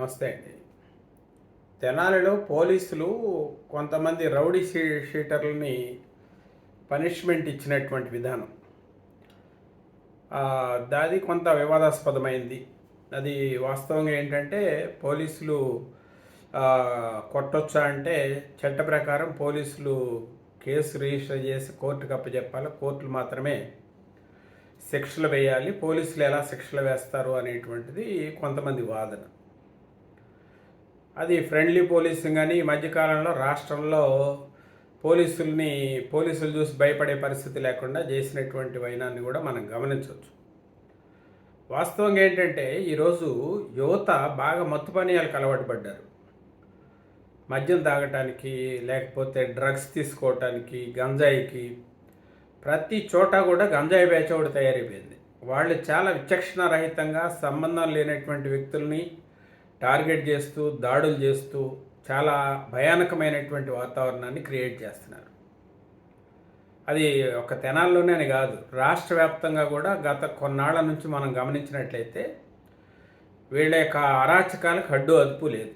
నమస్తే అండి. తెనాలిలో పోలీసులు కొంతమంది రౌడీ షీ షీటర్లని పనిష్మెంట్ ఇచ్చినటువంటి విధానం. దాది కొంత వివాదాస్పదమైంది. అది వాస్తవంగా ఏంటంటే పోలీసులు కొట్టొచ్చా అంటే చట్ట ప్రకారం పోలీసులు కేసు రిజిస్టర్ చేసి కోర్టుకు అప్పచెప్పాలి కోర్టులు మాత్రమే శిక్షలు వేయాలి. పోలీసులు ఎలా శిక్షలు వేస్తారు అనేటువంటిది కొంతమంది వాదన. అది ఫ్రెండ్లీ పోలీసింగ్ అని ఈ మధ్యకాలంలో రాష్ట్రంలో పోలీసుల్ని పోలీసులు చూసి భయపడే పరిస్థితి లేకుండా చేసినటువంటి వైనాన్ని కూడా మనం గమనించవచ్చు. వాస్తవంగా ఏంటంటే ఈరోజు యువత బాగా మత్తు పానీయాలకు అలవాటు పడ్డారు. మద్యం తాగటానికి లేకపోతే డ్రగ్స్ తీసుకోవటానికి గంజాయికి. ప్రతి చోట కూడా గంజాయి బ్యాచ్ ఒకటి తయారైపోయింది. వాళ్ళు చాలా విచక్షణ రహితంగా సంబంధం లేనటువంటి వ్యక్తుల్ని టార్గెట్ చేస్తూ దాడులు చేస్తూ చాలా భయానకమైనటువంటి వాతావరణాన్ని క్రియేట్ చేస్తున్నారు. అది ఒక తెనాల్లోనే అని కాదు రాష్ట్ర వ్యాప్తంగా కూడా గత కొన్నాళ్ళ నుంచి మనం గమనించినట్లయితే వీళ్ళ యొక్క అరాచకాలకు హడ్డు అదుపు లేదు.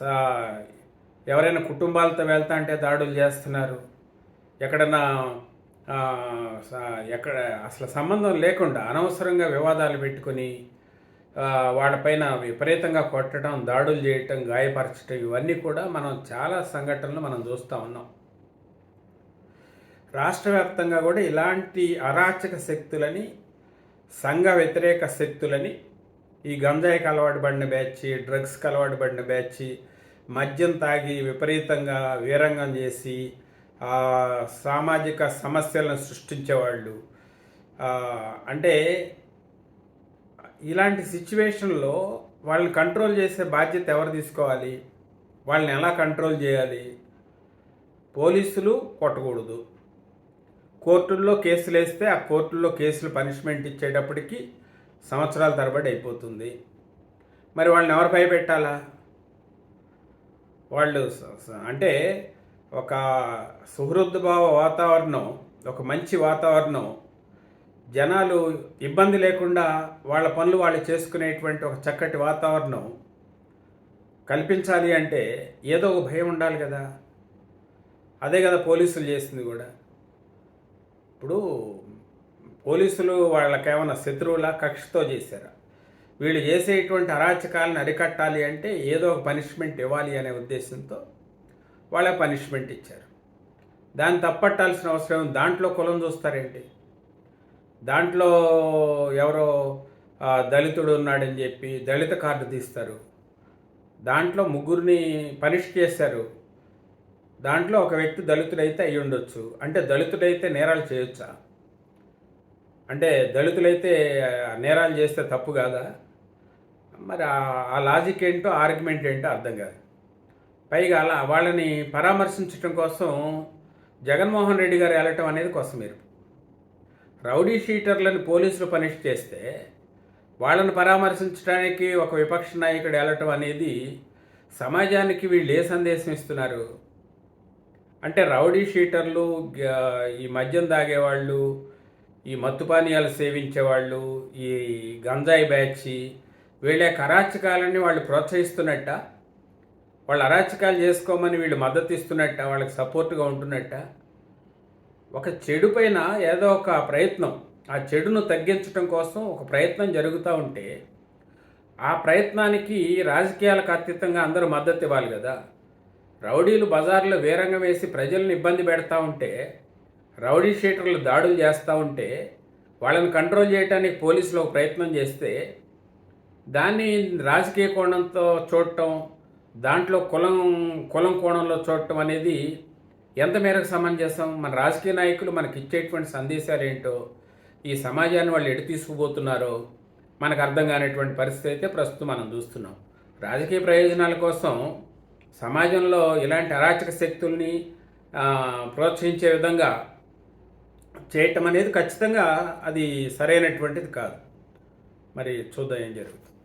సా- ఎవరైనా కుటుంబాలతో వెళ్తా అంటే దాడులు చేస్తున్నారు. ఎక్కడన్నా స- ఎక్కడ అసలు సంబంధం లేకుండా అనవసరంగా వివాదాలు పెట్టుకొని వాళ్ళపైన విపరీతంగా కొట్టడం దాడులు చేయటం గాయపరచడం ఇవన్నీ కూడా మనం చాలా సంఘటనలు మనం చూస్తూ ఉన్నాం. రాష్ట్ర వ్యాప్తంగా కూడా ఇలాంటి అరాచక శక్తులని సంఘ వ్యతిరేక శక్తులని ఈ గంజాయికి అలవాటు పడిన బ్యాచ్ డ్రగ్స్కి అలవాటు పడిన బ్యాచ్ మద్యం తాగి విపరీతంగా వీరంగం చేసి సామాజిక సమస్యలను సృష్టించేవాళ్ళు అంటే ఇలాంటి సిచ్యువేషన్లో వాళ్ళని కంట్రోల్ చేసే బాధ్యత ఎవరు తీసుకోవాలి? వాళ్ళని ఎలా కంట్రోల్ చేయాలి? పోలీసులు కొట్టకూడదు. కోర్టుల్లో కేసులు వేస్తే ఆ కోర్టుల్లో కేసులు పనిష్మెంట్ ఇచ్చేటప్పటికి సంవత్సరాల తరబడి అయిపోతుంది. మరి వాళ్ళని ఎవరు భయపెట్టాలా? వాళ్ళు అంటే ఒక సుహృద్భావ వాతావరణం ఒక మంచి వాతావరణం జనాలు ఇబ్బంది లేకుండా వాళ్ళ పనులు వాళ్ళు చేసుకునేటువంటి ఒక చక్కటి వాతావరణం కల్పించాలి అంటే ఏదో ఒక భయం ఉండాలి కదా. అదే కదా పోలీసులు చేసింది కూడా. ఇప్పుడు పోలీసులు వాళ్ళకేమైనా శత్రువుల కక్షతో చేశారా? వీళ్ళు చేసేటువంటి అరాచకాలను అరికట్టాలి అంటే ఏదో ఒక పనిష్మెంట్ ఇవ్వాలి అనే ఉద్దేశంతో వాళ్ళ పనిష్మెంట్ ఇచ్చారు. దాన్ని తప్పట్టాల్సిన అవసరం దాంట్లో కులం చూస్తారేంటి? దాంట్లో ఎవరో దళితుడు ఉన్నాడని చెప్పి దళిత కార్డు తీస్తారు. దాంట్లో ముగ్గురిని పనిష్ చేశారు దాంట్లో ఒక వ్యక్తి దళితుడైతే అయి ఉండొచ్చు. అంటే దళితుడైతే నేరాలు చేయొచ్చా? అంటే దళితులైతే నేరాలు చేస్తే తప్పు కాదా? మరి ఆ- ఆ లాజిక్ ఏంటో ఆర్గ్యుమెంట్ ఏంటో అర్థం కాదు. పైగా అలా వాళ్ళని పరామర్శించడం కోసం జగన్మోహన్ రెడ్డి గారు వెళ్ళటం అనేది కోసం మీరు రౌడీ షీటర్లను పోలీసులు పనిష్ చేస్తే వాళ్ళను పరామర్శించడానికి ఒక విపక్ష నాయకుడు వెళ్ళటం అనేది సమాజానికి వీళ్ళు ఏ సందేశం ఇస్తున్నారు? అంటే రౌడీ షీటర్లు ఈ మద్యం తాగేవాళ్ళు ఈ మత్తు పానీయాలు సేవించేవాళ్ళు ఈ గంజాయి బ్యాచ్ వీళ్ళ యొక్క వాళ్ళు ప్రోత్సహిస్తున్నట్ట? వాళ్ళు అరాచకాలు చేసుకోమని వీళ్ళు మద్దతు ఇస్తున్నట్ట? వాళ్ళకి సపోర్ట్గా ఉంటున్నట్ట? ఒక చెడు పైన ఏదో ఒక ప్రయత్నం ఆ చెడును తగ్గించడం కోసం ఒక ప్రయత్నం జరుగుతూ ఉంటే ఆ ప్రయత్నానికి రాజకీయాలకు అతీతంగా అందరూ మద్దతు ఇవ్వాలి కదా. రౌడీలు బజార్లో వీరంగం వేసి ప్రజలను ఇబ్బంది పెడతా ఉంటే రౌడీ షీటర్లు దాడులు చేస్తూ ఉంటే వాళ్ళని కంట్రోల్ చేయడానికి పోలీసులు ఒక ప్రయత్నం చేస్తే దాన్ని రాజకీయ కోణంతో చూడటం దాంట్లో కులం కులం కోణంలో చూడటం అనేది ఎంత మేరకు సమంజసం మన రాజకీయ నాయకులు మనకి ఇచ్చేటువంటి సందేశాలు ఏంటో ఈ సమాజాన్ని వాళ్ళు ఎటు తీసుకుపోతున్నారో మనకు అర్థం కానిటువంటి పరిస్థితి అయితే ప్రస్తుతం మనం చూస్తున్నాం. రాజకీయ ప్రయోజనాల కోసం సమాజంలో ఇలాంటి అరాచక శక్తుల్ని ప్రోత్సహించే విధంగా చేయటం అనేది ఖచ్చితంగా అది సరైనటువంటిది కాదు. మరి చూద్దాం ఏం జరుగుతుంది.